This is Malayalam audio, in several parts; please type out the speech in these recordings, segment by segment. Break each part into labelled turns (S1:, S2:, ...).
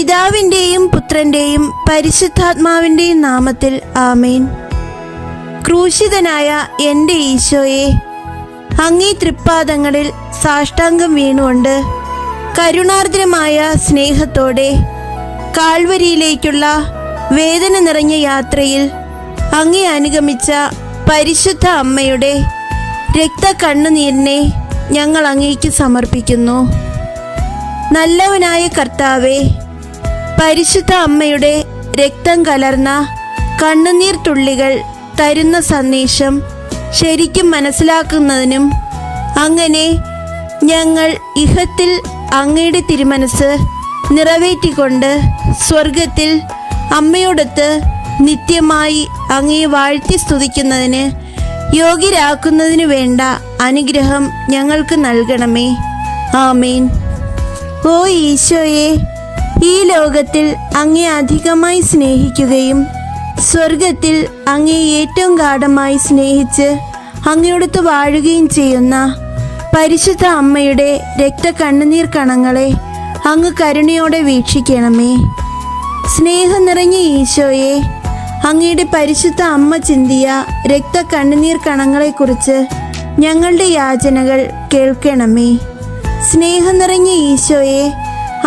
S1: പിതാവിന്റെയും പുത്രന്റെയും പരിശുദ്ധാത്മാവിന്റെയും നാമത്തിൽ ആമേൻ. ക്രൂശിതനായ എന്റെ ഈശോയെ അങ്ങേ തൃപ്പാദങ്ങളിൽ സാഷ്ടാംഗം വീണുകൊണ്ട് കരുണാർദ്രമായ സ്നേഹത്തോടെ കാൽവരിയിലേക്കുള്ള വേദന നിറഞ്ഞ യാത്രയിൽ അങ്ങേ അനുഗമിച്ച പരിശുദ്ധ അമ്മയുടെ രക്ത കണ്ണുനീരിനെ ഞങ്ങൾ അങ്ങേക്ക് സമർപ്പിക്കുന്നു. നല്ലവനായ കർത്താവെ പരിശുദ്ധ അമ്മയുടെ രക്തം കലർന്ന കണ്ണുനീർ തുള്ളികൾ തരുന്ന സന്ദേശം ശരിക്കും മനസ്സിലാക്കുന്നതിനും അങ്ങനെ ഞങ്ങൾ ഇഹത്തിൽ അങ്ങയുടെ തിരുമനസ് നിറവേറ്റിക്കൊണ്ട് സ്വർഗത്തിൽ അമ്മയോടൊത്ത് നിത്യമായി അങ്ങയെ വാഴ്ത്തി സ്തുതിക്കുന്നതിന് യോഗ്യരാക്കുന്നതിനു വേണ്ട അനുഗ്രഹം ഞങ്ങൾക്ക് നൽകണമേ. ആമീൻ. ഓ ഈശോയെ ഈ ലോകത്തിൽ അങ്ങേ അധികമായി സ്നേഹിക്കുകയും സ്വർഗത്തിൽ അങ്ങേ ഏറ്റവും ഗാഠമായി സ്നേഹിച്ച് അങ്ങയോടത്ത് വാഴുകയും ചെയ്യുന്ന പരിശുദ്ധ അമ്മയുടെ രക്ത കണ്ണുനീർ കണങ്ങളെ അങ്ങ് കരുണയോടെ വീക്ഷിക്കണമേ. സ്നേഹം നിറഞ്ഞ ഈശോയെ അങ്ങയുടെ പരിശുദ്ധ അമ്മ ചിന്തിയ രക്ത കണ്ണുനീർ കണങ്ങളെക്കുറിച്ച് ഞങ്ങളുടെ യാചനകൾ കേൾക്കണമേ. സ്നേഹം നിറഞ്ഞ ഈശോയെ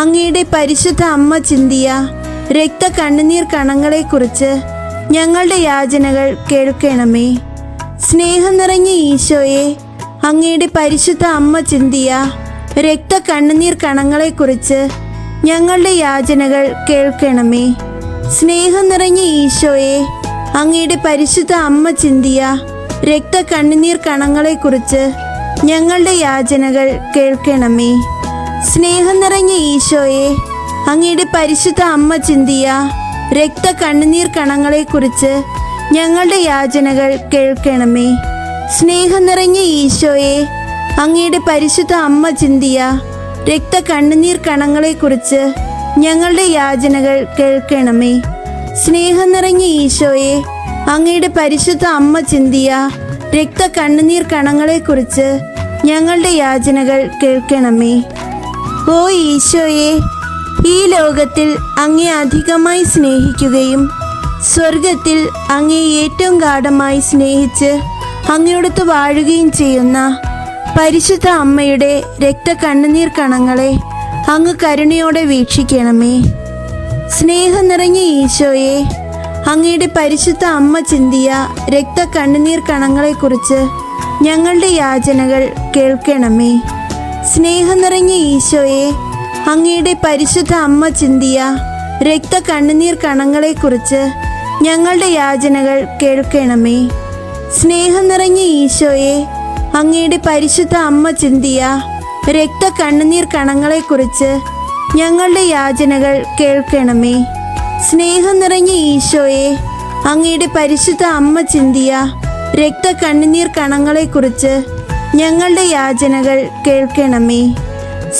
S1: അങ്ങയുടെ പരിശുദ്ധ അമ്മ ചിന്തിയ രക്ത കണ്ണുനീർ കണങ്ങളെക്കുറിച്ച് ഞങ്ങളുടെ യാചനകൾ കേൾക്കണമേ. സ്നേഹം നിറഞ്ഞ ഈശോയെ അങ്ങയുടെ പരിശുദ്ധ അമ്മ ചിന്തിയ രക്ത കണ്ണുനീർ കണങ്ങളെക്കുറിച്ച് ഞങ്ങളുടെ യാചനകൾ കേൾക്കണമേ. സ്നേഹം നിറഞ്ഞ ഈശോയെ അങ്ങയുടെ പരിശുദ്ധ അമ്മ ചിന്തിയ രക്ത കണ്ണുനീർ കണങ്ങളെക്കുറിച്ച് ഞങ്ങളുടെ യാചനകൾ കേൾക്കണമേ. സ്നേഹം നിറഞ്ഞ ഈശോയെ അങ്ങയുടെ പരിശുദ്ധ അമ്മ ചിന്തിയ രക്ത കണ്ണുനീർ കണങ്ങളെക്കുറിച്ച് ഞങ്ങളുടെ യാചനകൾ കേൾക്കണമേ. സ്നേഹം നിറഞ്ഞ ഈശോയെ അങ്ങയുടെ പരിശുദ്ധ അമ്മ ചിന്തിയ രക്ത കണ്ണുനീർ കണങ്ങളെക്കുറിച്ച് ഞങ്ങളുടെ യാചനകൾ കേൾക്കണമേ. സ്നേഹം നിറഞ്ഞ ഈശോയെ അങ്ങയുടെ പരിശുദ്ധ അമ്മ ചിന്തിയ രക്ത കണ്ണുനീർ കണങ്ങളെക്കുറിച്ച് ഞങ്ങളുടെ യാചനകൾ കേൾക്കണമേ. ഓ ഈശോയെ ഈ ലോകത്തിൽ അങ്ങേ അധികമായി സ്നേഹിക്കുകയും സ്വർഗത്തിൽ അങ്ങേ ഏറ്റവും ഗാഠമായി സ്നേഹിച്ച് അങ്ങയോടത്ത് വാഴുകയും ചെയ്യുന്ന പരിശുദ്ധ അമ്മയുടെ രക്ത കണ്ണുനീർ കണങ്ങളെ അങ്ങ് കരുണയോടെ വീക്ഷിക്കണമേ. സ്നേഹം നിറഞ്ഞ ഈശോയെ അങ്ങയുടെ പരിശുദ്ധ അമ്മ ചിന്തിയ രക്ത കണ്ണുനീർ കണങ്ങളെക്കുറിച്ച് ഞങ്ങളുടെ യാചനകൾ കേൾക്കണമേ. സ്നേഹം നിറഞ്ഞ ഈശോയെ അങ്ങയുടെ പരിശുദ്ധ അമ്മ ചിന്തിയ രക്ത കണ്ണുനീർ കണങ്ങളെക്കുറിച്ച് ഞങ്ങളുടെ യാചനകൾ കേൾക്കണമേ. സ്നേഹം നിറഞ്ഞ ഈശോയെ അങ്ങയുടെ പരിശുദ്ധ അമ്മ ചിന്തിയ രക്ത കണ്ണുനീർ കണങ്ങളെക്കുറിച്ച് ഞങ്ങളുടെ യാചനകൾ കേൾക്കണമേ. സ്നേഹം നിറഞ്ഞ ഈശോയെ അങ്ങയുടെ പരിശുദ്ധ അമ്മ ചിന്തിയ രക്ത കണ്ണുനീർ കണങ്ങളെക്കുറിച്ച് ഞങ്ങളുടെ യാചനകൾ കേൾക്കണമേ.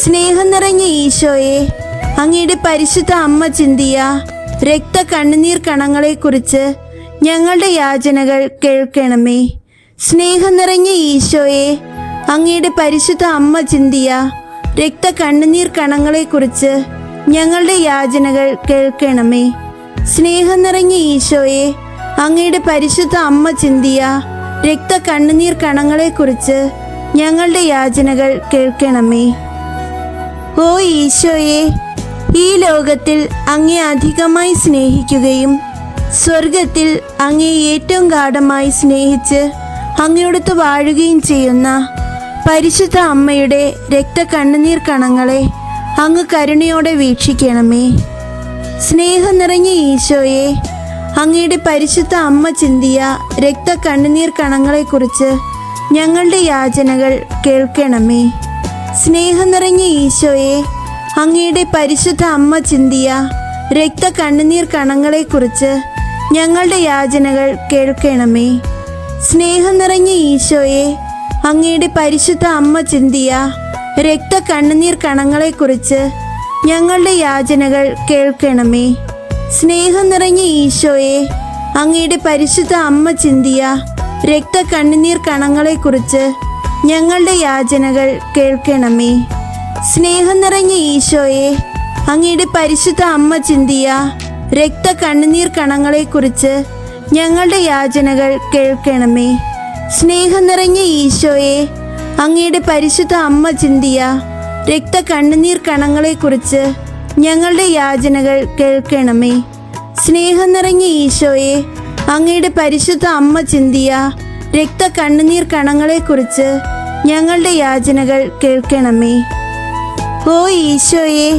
S1: സ്നേഹം നിറഞ്ഞ ഈശോയെ അങ്ങയുടെ പരിശുദ്ധ അമ്മ ചിന്തിയ രക്ത കണ്ണുനീർ കണങ്ങളെക്കുറിച്ച് ഞങ്ങളുടെ യാചനകൾ കേൾക്കണമേ. സ്നേഹം നിറഞ്ഞ ഈശോയെ അങ്ങയുടെ പരിശുദ്ധ അമ്മ ചിന്തിയ രക്ത കണ്ണുനീർ കണങ്ങളെക്കുറിച്ച് ഞങ്ങളുടെ യാചനകൾ കേൾക്കണമേ. സ്നേഹം നിറഞ്ഞ ഈശോയെ അങ്ങയുടെ പരിശുദ്ധ അമ്മ ചിന്തിയ രക്ത കണ്ണുനീർ കണങ്ങളെക്കുറിച്ച് ഞങ്ങളുടെ യാചനകൾ കേൾക്കണമേ. ഓ ഈശോയെ ഈ ലോകത്തിൽ അങ്ങേ അധികമായി സ്നേഹിക്കുകയും സ്വർഗത്തിൽ അങ്ങേ ഏറ്റവും ഗാഠമായി സ്നേഹിച്ച് അങ്ങയോടത്ത് വാഴുകയും ചെയ്യുന്ന പരിശുദ്ധ അമ്മയുടെ രക്ത കണ്ണുനീർ കണങ്ങളെ അങ്ങ് കരുണയോടെ വീക്ഷിക്കണമേ. സ്നേഹം നിറഞ്ഞ ഈശോയെ അങ്ങയുടെ പരിശുദ്ധ അമ്മ ചിന്തിയ രക്ത കണ്ണുനീർ കണങ്ങളെക്കുറിച്ച് ഞങ്ങളുടെ യാചനകൾ കേൾക്കണമേ. സ്നേഹം നിറഞ്ഞ ഈശോയെ അങ്ങയുടെ പരിശുദ്ധ അമ്മ ചിന്തിയ രക്ത കണ്ണുനീർ കണങ്ങളെക്കുറിച്ച് ഞങ്ങളുടെ യാചനകൾ കേൾക്കണമേ. സ്നേഹം നിറഞ്ഞ ഈശോയെ അങ്ങയുടെ പരിശുദ്ധ അമ്മ ചിന്തിയ രക്ത കണ്ണുനീർ കണങ്ങളെക്കുറിച്ച് ഞങ്ങളുടെ യാചനകൾ കേൾക്കണമേ. സ്നേഹം നിറഞ്ഞ ഈശോയെ അങ്ങയുടെ പരിശുദ്ധ അമ്മ ചിന്തിയ രക്ത കണ്ണുനീർ കണങ്ങളെക്കുറിച്ച് ഞങ്ങളുടെ യാചനകൾ കേൾക്കണമേ. സ്നേഹം നിറഞ്ഞ ഈശോയെ അങ്ങയുടെ പരിശുദ്ധ അമ്മ ചിന്തിയ രക്ത കണ്ണുനീർ കണങ്ങളെക്കുറിച്ച് ഞങ്ങളുടെ യാചനകൾ കേൾക്കണമേ. സ്നേഹം നിറഞ്ഞ ഈശോയെ അങ്ങയുടെ പരിശുദ്ധ അമ്മ ചിന്തിയ രക്ത കണ്ണുനീർ കണങ്ങളെക്കുറിച്ച് ഞങ്ങളുടെ യാചനകൾ കേൾക്കണമേ. സ്നേഹം നിറഞ്ഞ ഈശോയെ അങ്ങയുടെ പരിശുദ്ധ അമ്മ ചിന്തിയ രക്ത കണ്ണുനീർ കണങ്ങളെക്കുറിച്ച് ഞങ്ങളുടെ യാചനകൾ കേൾക്കണമേ. ഓ ഈശോയെ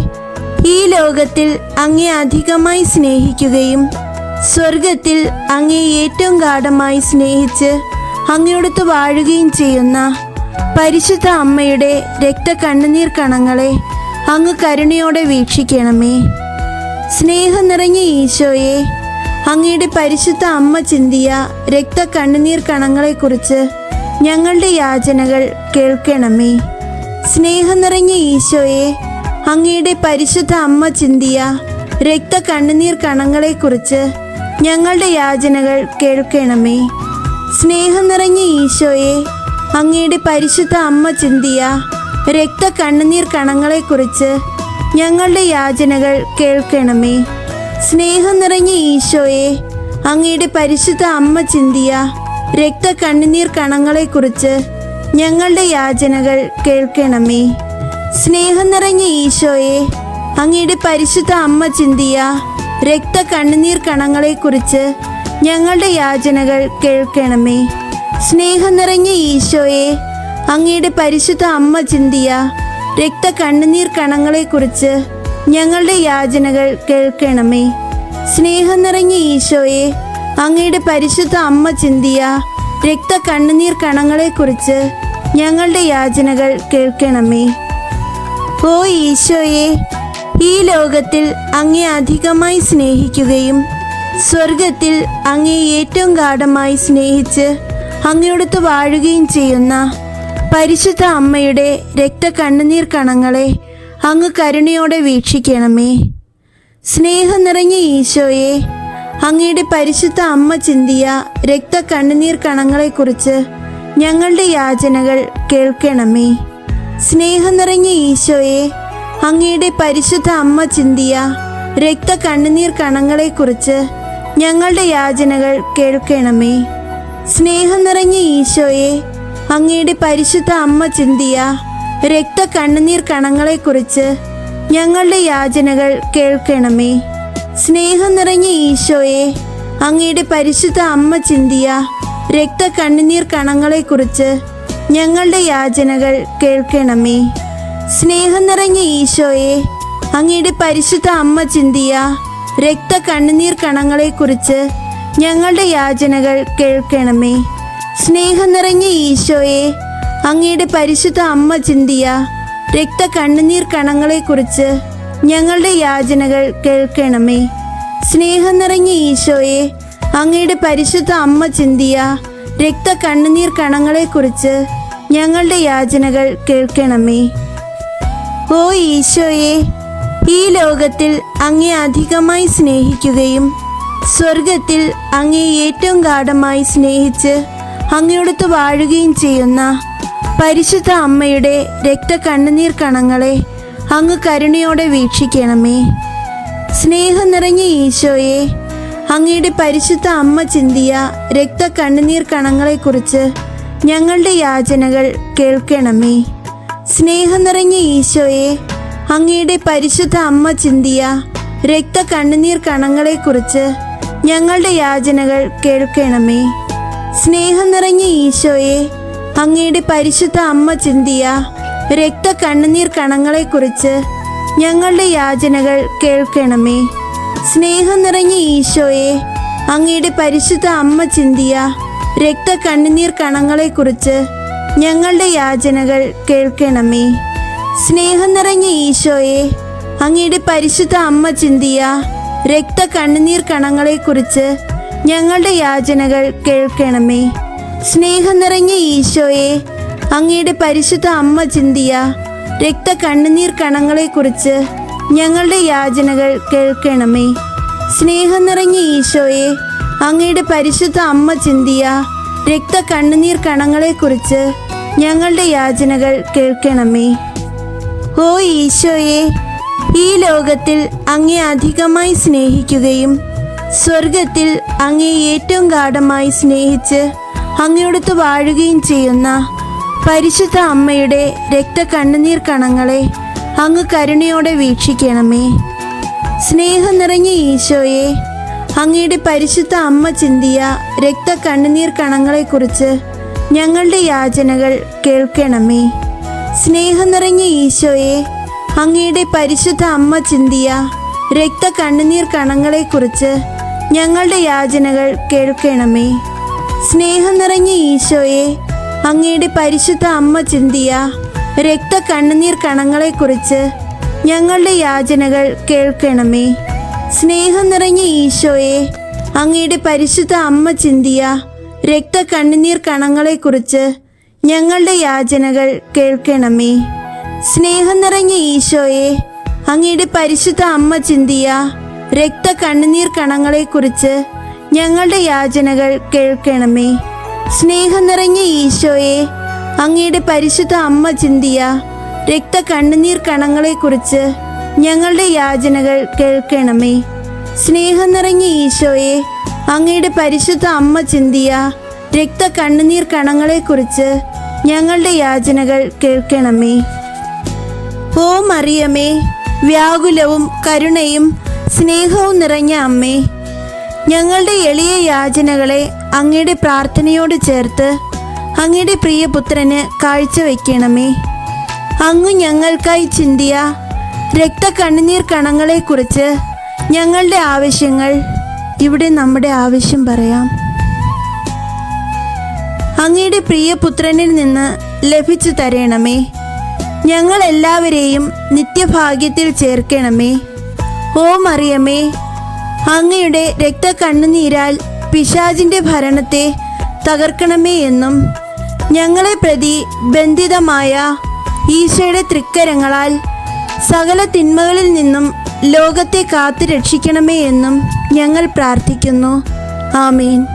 S1: ഈ ലോകത്തിൽ അങ്ങേ അധികമായി സ്നേഹിക്കുകയും സ്വർഗത്തിൽ അങ്ങേ ഏറ്റവും ഗാഠമായി സ്നേഹിച്ച് അങ്ങയോടത്ത് വാഴുകയും ചെയ്യുന്ന പരിശുദ്ധ അമ്മയുടെ രക്ത കണ്ണുനീർ കണങ്ങളെ അങ്ങ് കരുണയോടെ വീക്ഷിക്കണമേ. സ്നേഹം നിറഞ്ഞ ഈശോയെ അങ്ങയുടെ പരിശുദ്ധ അമ്മ ചിന്തിയ രക്ത കണ്ണുനീർ കണങ്ങളെക്കുറിച്ച് ഞങ്ങളുടെ യാചനകൾ കേൾക്കണമേ. സ്നേഹം നിറഞ്ഞ ഈശോയെ അങ്ങയുടെ പരിശുദ്ധ അമ്മ ചിന്തിയ രക്ത കണ്ണുനീർ കണങ്ങളെക്കുറിച്ച് ഞങ്ങളുടെ യാചനകൾ കേൾക്കണമേ. സ്നേഹം നിറഞ്ഞ ഈശോയെ അങ്ങയുടെ പരിശുദ്ധ അമ്മ ചിന്തിയ രക്ത കണ്ണുനീർ കണങ്ങളെക്കുറിച്ച് ഞങ്ങളുടെ യാചനകൾ കേൾക്കണമേ. സ്നേഹം നിറഞ്ഞ ഈശോയെ അങ്ങയുടെ പരിശുദ്ധ അമ്മ ചിന്തിയ രക്ത കണ്ണുനീർ കണങ്ങളെക്കുറിച്ച് ഞങ്ങളുടെ യാചനകൾ കേൾക്കണമേ. സ്നേഹം നിറഞ്ഞ ഈശോയെ അങ്ങയുടെ പരിശുദ്ധ അമ്മ ചിന്തിയ രക്ത കണ്ണുനീർ കണങ്ങളെക്കുറിച്ച് ഞങ്ങളുടെ യാചനകൾ കേൾക്കണമേ. സ്നേഹം നിറഞ്ഞ ഈശോയെ അങ്ങയുടെ പരിശുദ്ധ അമ്മ ചിന്തിയ രക്ത കണ്ണുനീർ കണങ്ങളെക്കുറിച്ച് ഞങ്ങളുടെ യാചനകൾ കേൾക്കണമേ. സ്നേഹം നിറഞ്ഞ ഈശോയെ അങ്ങയുടെ പരിശുദ്ധ അമ്മ ചിന്തിയ രക്ത കണ്ണുനീർ കണങ്ങളെക്കുറിച്ച് ഞങ്ങളുടെ യാചനകൾ കേൾക്കണമേ. ഓ ഈശോയെ ഈ ലോകത്തിൽ അങ്ങേ അധികമായി സ്നേഹിക്കുകയും സ്വർഗത്തിൽ അങ്ങേ ഏറ്റവും ഗാഠമായി സ്നേഹിച്ച് അങ്ങയോടത്ത് വാഴുകയും ചെയ്യുന്ന പരിശുദ്ധ അമ്മയുടെ രക്ത കണ്ണുനീർ കണങ്ങളെ അങ്ങ് കരുണയോടെ വീക്ഷിക്കണമേ. സ്നേഹം നിറഞ്ഞ ഈശോയെ അങ്ങയുടെ പരിശുദ്ധ അമ്മ ചിന്തിയ രക്ത കണ്ണുനീർ കണങ്ങളെക്കുറിച്ച് ഞങ്ങളുടെ യാചനകൾ കേൾക്കണമേ. സ്നേഹം നിറഞ്ഞ ഈശോയെ അങ്ങയുടെ പരിശുദ്ധ അമ്മ ചിന്തിയ രക്ത കണ്ണുനീർ കണങ്ങളെക്കുറിച്ച് ഞങ്ങളുടെ യാചനകൾ കേൾക്കണമേ. സ്നേഹം നിറഞ്ഞ ഈശോയെ അങ്ങയുടെ പരിശുദ്ധ അമ്മ ചിന്തിയ രക്ത കണ്ണുനീർ കണങ്ങളെക്കുറിച്ച് ഞങ്ങളുടെ യാചനകൾ കേൾക്കണമേ. സ്നേഹം നിറഞ്ഞ ഈശോയെ അങ്ങയുടെ പരിശുദ്ധ അമ്മ ചിന്തിയ രക്ത കണ്ണുനീർ കണങ്ങളെക്കുറിച്ച് ഞങ്ങളുടെ യാചനകൾ കേൾക്കണമേ. സ്നേഹം നിറഞ്ഞ ഈശോയെ അങ്ങയുടെ പരിശുദ്ധ അമ്മ ചിന്തിയ രക്ത കണ്ണുനീർ കണങ്ങളെക്കുറിച്ച് ഞങ്ങളുടെ യാചനകൾ കേൾക്കണമേ. സ്നേഹം നിറഞ്ഞ ഈശോയെ അങ്ങയുടെ പരിശുദ്ധ അമ്മ ചിന്തിയ രക്ത കണ്ണുനീർ കണങ്ങളെക്കുറിച്ച് ഞങ്ങളുടെ യാചനകൾ കേൾക്കണമേ. സ്നേഹം നിറഞ്ഞ ഈശോയെ അങ്ങയുടെ പരിശുദ്ധ അമ്മ ചിന്തിയ രക്ത കണ്ണുനീർ കണങ്ങളെക്കുറിച്ച് ഞങ്ങളുടെ യാചനകൾ കേൾക്കണമേ. ഓ ഈശോയെ ഈ ലോകത്തിൽ അങ്ങേ അധികമായി സ്നേഹിക്കുകയും സ്വർഗത്തിൽ അങ്ങേ ഏറ്റവും ഗാഠമായി സ്നേഹിച്ച് അങ്ങയോടത്ത് വാഴുകയും ചെയ്യുന്ന പരിശുദ്ധ അമ്മയുടെ രക്ത കണ്ണുനീർ കണങ്ങളെ അങ്ങ് കരുണയോടെ വീക്ഷിക്കണമേ. സ്നേഹം നിറഞ്ഞ ഈശോയെ അങ്ങയുടെ പരിശുദ്ധ അമ്മ ചിന്തിയ രക്ത കണ്ണുനീർ കണങ്ങളെക്കുറിച്ച് ഞങ്ങളുടെ യാചനകൾ കേൾക്കണമേ. സ്നേഹം നിറഞ്ഞ ഈശോയെ അങ്ങയുടെ പരിശുദ്ധ അമ്മ ചിന്തിയ രക്ത കണ്ണുനീർ കണങ്ങളെക്കുറിച്ച് ഞങ്ങളുടെ യാചനകൾ കേൾക്കണമേ. സ്നേഹം നിറഞ്ഞ ഈശോയെ അങ്ങയുടെ പരിശുദ്ധ അമ്മ ചിന്തിയ രക്ത കണ്ണുനീർ കണങ്ങളെക്കുറിച്ച് ഞങ്ങളുടെ യാചനകൾ കേൾക്കണമേ. സ്നേഹം നിറഞ്ഞ ഈശോയെ അങ്ങയുടെ പരിശുദ്ധ അമ്മ ചിന്തിയ രക്ത കണ്ണുനീർ കണങ്ങളെക്കുറിച്ച് ഞങ്ങളുടെ യാചനകൾ കേൾക്കണമേ. സ്നേഹം നിറഞ്ഞ ഈശോയെ അങ്ങയുടെ പരിശുദ്ധ അമ്മ ചിന്തിയ രക്ത കണ്ണുനീർ കണങ്ങളെക്കുറിച്ച് ഞങ്ങളുടെ യാചനകൾ കേൾക്കണമേ. സ്നേഹം നിറഞ്ഞ ഈശോയെ അങ്ങയുടെ പരിശുദ്ധ അമ്മ ചിന്തിയ രക്ത കണ്ണുനീർ കണങ്ങളെക്കുറിച്ച് ഞങ്ങളുടെ യാചനകൾ കേൾക്കണമേ. സ്നേഹം നിറഞ്ഞ ഈശോയെ അങ്ങയുടെ പരിശുദ്ധ അമ്മ ചിന്തിയ രക്ത കണ്ണുനീർ കണങ്ങളെക്കുറിച്ച് ഞങ്ങളുടെ യാചനകൾ കേൾക്കണമേ. ഓ ഈശോയെ ഈ ലോകത്തിൽ അങ്ങേ അധികമായി സ്നേഹിക്കുകയും സ്വർഗത്തിൽ അങ്ങേ ഏറ്റവും ഗാഠമായി സ്നേഹിച്ച് അങ്ങയോടത്ത് വാഴുകയും ചെയ്യുന്ന പരിശുദ്ധ അമ്മയുടെ രക്തകണ്ണുനീർ കണങ്ങളെ അങ്ങ് കരുണയോടെ വീക്ഷിക്കണമേ. സ്നേഹം നിറഞ്ഞ ഈശോയെ അങ്ങയുടെ പരിശുദ്ധ അമ്മ ചിന്തിയ രക്ത കണ്ണുനീർ കണങ്ങളെക്കുറിച്ച് ഞങ്ങളുടെ യാചനകൾ കേൾക്കണമേ. സ്നേഹം നിറഞ്ഞ ഈശോയെ അങ്ങയുടെ പരിശുദ്ധ അമ്മ ചിന്തിയ രക്ത കണ്ണുനീർ കണങ്ങളെക്കുറിച്ച് ഞങ്ങളുടെ യാചനകൾ കേൾക്കണമേ. സ്നേഹം നിറഞ്ഞ ഈശോയെ അങ്ങയുടെ പരിശുദ്ധ അമ്മ ചിന്തിയ രക്ത കണ്ണുനീർ കണങ്ങളെക്കുറിച്ച് ഞങ്ങളുടെ യാചനകൾ കേൾക്കണമേ. സ്നേഹം നിറഞ്ഞ ഈശോയെ അങ്ങയുടെ പരിശുദ്ധ അമ്മ ചിന്തിയ രക്ത കണ്ണുനീർ കണങ്ങളെക്കുറിച്ച് ഞങ്ങളുടെ യാചനകൾ കേൾക്കണമേ. സ്നേഹം നിറഞ്ഞ ഈശോയെ അങ്ങയുടെ പരിശുദ്ധ അമ്മ ചിന്തിയ രക്ത കണ്ണുനീർ കണങ്ങളെക്കുറിച്ച് ഞങ്ങളുടെ യാചനകൾ കേൾക്കണമേ. സ്നേഹം നിറഞ്ഞ ഈശോയെ അങ്ങയുടെ പരിശുദ്ധ അമ്മ ചിന്തിയ രക്ത കണ്ണുനീർ കണങ്ങളെക്കുറിച്ച് ഞങ്ങളുടെ യാചനകൾ കേൾക്കണമേ. സ്നേഹം നിറഞ്ഞ ഈശോയെ അങ്ങയുടെ പരിശുദ്ധ അമ്മ ചിന്തിയ രക്ത കണ്ണുനീർ കണങ്ങളെക്കുറിച്ച് ഞങ്ങളുടെ യാചനകൾ കേൾക്കണമേ. ഓ മറിയമേ വ്യാകുലവും കരുണയും സ്നേഹവും നിറഞ്ഞ അമ്മേ ഞങ്ങളുടെ എളിയ യാചനകളെ അങ്ങയുടെ പ്രാർത്ഥനയോട് ചേർത്ത് അങ്ങയുടെ പ്രിയപുത്രന് കാഴ്ചവെക്കണമേ അങ്ങ് ഞങ്ങൾക്കായി ചിന്തിയ രക്ത കണ്ണുനീർ കണങ്ങളെക്കുറിച്ച് ഞങ്ങളുടെ ആവശ്യങ്ങൾ ഇവിടെ നമ്മുടെ ആവശ്യം പറയാം. അങ്ങയുടെ പ്രിയപുത്രനിൽ നിന്ന് ലഭിച്ചു തരണമേ. ഞങ്ങൾ എല്ലാവരെയും നിത്യഭാഗ്യത്തിൽ ചേർക്കണമേ. ഓ മറിയമേ അങ്ങയുടെ രക്തകണ്ണുനീരാൽ പിശാജിന്റെ ഭരണത്തെ തകർക്കണമേ എന്നും ഞങ്ങളെ പ്രതി ബന്ധിതമായ ഈശോയുടെ തൃക്കരങ്ങളാൽ സകല തിന്മകളിൽ നിന്നും ലോകത്തെ കാത്തു രക്ഷിക്കണമേ എന്നും ഞങ്ങൾ പ്രാർത്ഥിക്കുന്നു. ആമീൻ.